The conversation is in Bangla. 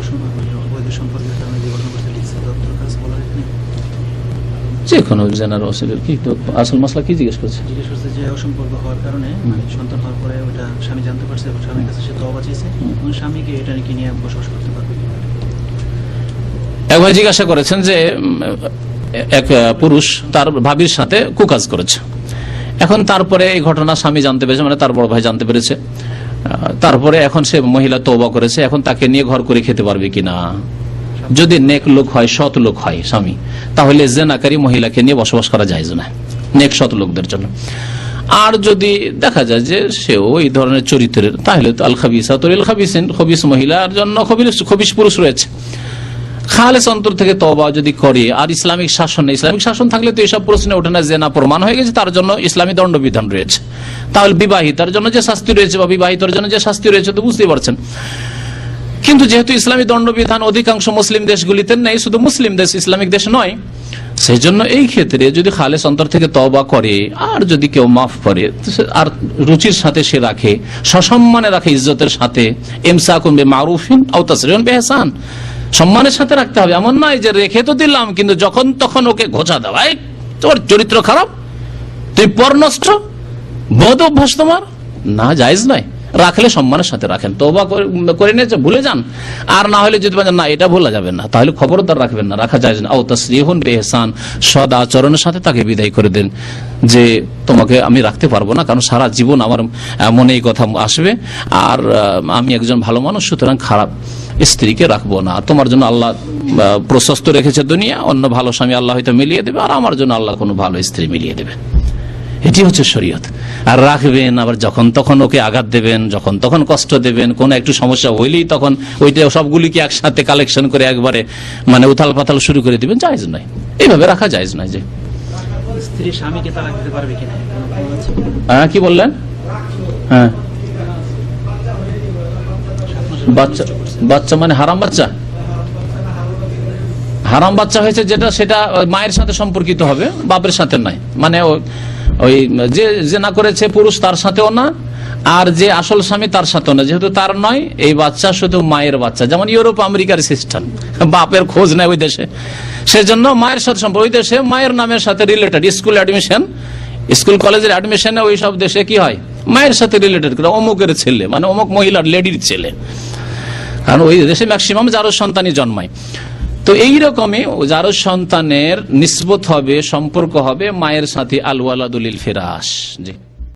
অসম্ভব অবৈধ সম্পর্কের কারণে যে লিখছে দপ্তর বলার কোনো জেনার অসুবিধা কি তো আসল মশলা কি জিজ্ঞেস করছে? জিজ্ঞেস করছে যে অসম্পর্ক হওয়ার কারণে মানে সন্তান হওয়ার পরে ওটা স্বামী জানতে পারছে এবং স্বামীর কাছে সে তবা চেয়েছে এবং স্বামীকে এটা নাকি নিয়ে বসবাস করতে পারবে। কিনা এক ভাই জিজ্ঞাসা করেছেন যে এক পুরুষ তার ভাবির সাথে কুকাজ করেছে। এখন তারপরে এই ঘটনা স্বামী জানতে পেরেছে মানে তার বড় ভাই জানতে পেরেছে। তারপরে এখন সে মহিলা তৌবা করেছে, এখন তাকে নিয়ে ঘর করে খেতে পারবে কিনা? যদি নেক লোক হয়, সৎ লোক হয় স্বামী, তাহলে জেনাকারী মহিলাকে নিয়ে বসবাস করা যায় না নেক সৎ লোকদের জন্য। আর যদি দেখা যায় যে সে ওই ধরনের চরিত্রের, তাহলে তো আল খাবিসা তরিল খাবিসিন খবিস মহিলার জন্য খবিস পুরুষ রয়েছে। খালেস অন্তর থেকে তবা যদি করে, আর ইসলামিক শাসন ইসলামিক শাসন থাকলে তো এসব প্রশ্নে ওঠে না, জেনা প্রমাণ হয়ে গেছে, তার জন্য ইসলামী দণ্ডবিধান রয়েছে। তাহলে বিবাহিতার জন্য যে শাস্তি রয়েছে, বা বিবাহিতার জন্য যে শাস্তি রয়েছে, তো বুঝতেই পারছেন। কিন্তু যেহেতু ইসলামী দণ্ডবিধান অধিকাংশ মুসলিম দেশগুলিতে নেই, শুধু মুসলিম দেশ, ইসলামিক দেশ নয় সেই জন্য এই ক্ষেত্রে যদি খালেস অন্তর থেকে তবা করে, আর যদি কেউ মাফ করে আর রুচির সাথে সে রাখে, সসম্মানে রাখে, ইজ্জতের সাথে এমসা কুম্বে মারুফিন আউতাসরিন বেহসান। সম্মানের সাথে রাখতে হবে। এমন নয় যে রেখে তো দিলাম, কিন্তু যখন তখন ওকে ঘোষা দেওয়া। তোর চরিত্র খারাপ? তুই পর নষ্ট বদ অভ্যাস তোমার? না, জায়জ নয়। রাখলে সম্মানের সাথে রাখেন। তোবা করে- নিয়েছে ভুলে যান। আর না হলে যদি না, এটা ভোলা যাবে না, তাহলে খবরদার রাখবেন না, রাখা যায় না। ও তসরিহন বেহসান সদ আচরণের সাথে তাকে বিদায় করে দেন। যে তোমাকে আমি রাখতে পারব না, কারণ সারা জীবন আমার মনে এই কথা আসবে। আর আমি একজন ভালো মানুষ, সুতরাং খারাপ। স্ত্রীকে রাখব না। তোমার জন্য আল্লাহ প্রশস্ত রেখেছে দুনিয়া অন্য ভালো স্বামী আল্লাহ হয়তো মিলিয়ে দেবে আর আমার জন্য আল্লাহ কোনো ভালো স্ত্রী মিলিয়ে দেবে। এটি হচ্ছে শরীয়ত। আর রাখবেন আবার যখন তখন ওকে আঘাত দেবেন যখন তখন কষ্ট দেবেন কোন একটু সমস্যা হইলেই তখন ওইটা সবগুলিকে একসাথে কালেকশন করে একবারে মানে উথাল পাতাল শুরু করে দিবেন জায়জ নয়। এইভাবে রাখা জায়জ নয় যে? হ্যাঁ কি বললেন? হ্যাঁ। বাচ্চা বাচ্চা মানে হারাম বাচ্চা? হারাম বাচ্চা হয়েছে যেটা, সেটা মায়ের সাথে সম্পর্কিত হবে, বাপের সাথে নয়। মানে ওই যে যে না করেছে পুরুষ, তার সাথেও না, আর যে আসল স্বামী, তার সাথেও না। যেহেতু তার নয়, এই বাচ্চা শুধু মায়ের বাচ্চা। যেমন ইউরোপ, আমেরিকার সিস্টেম, বাপের খোঁজ নেয় ওই দেশে। সেজন্য মায়ের সাথে সম্পর্ক, ওই দেশে মায়ের নামের সাথে রিলেটেড স্কুল অ্যাডমিশন স্কুল কলেজের অ্যাডমিশনে ওই সব দেশে কি হয়? মায়ের সাথে রিলেটেড করে, অমুকের ছেলে মানে অমুক মহিলার লেডির ছেলে। কারণ ওই দেশে ম্যাক্সিমাম যারো সন্তানই জন্মায়। তো এই এইরকমই যারো সন্তানের নিসবত হবে, সম্পর্ক হবে, মায়ের সাথে আলওয়ালাদুলিল ফেরাস জি।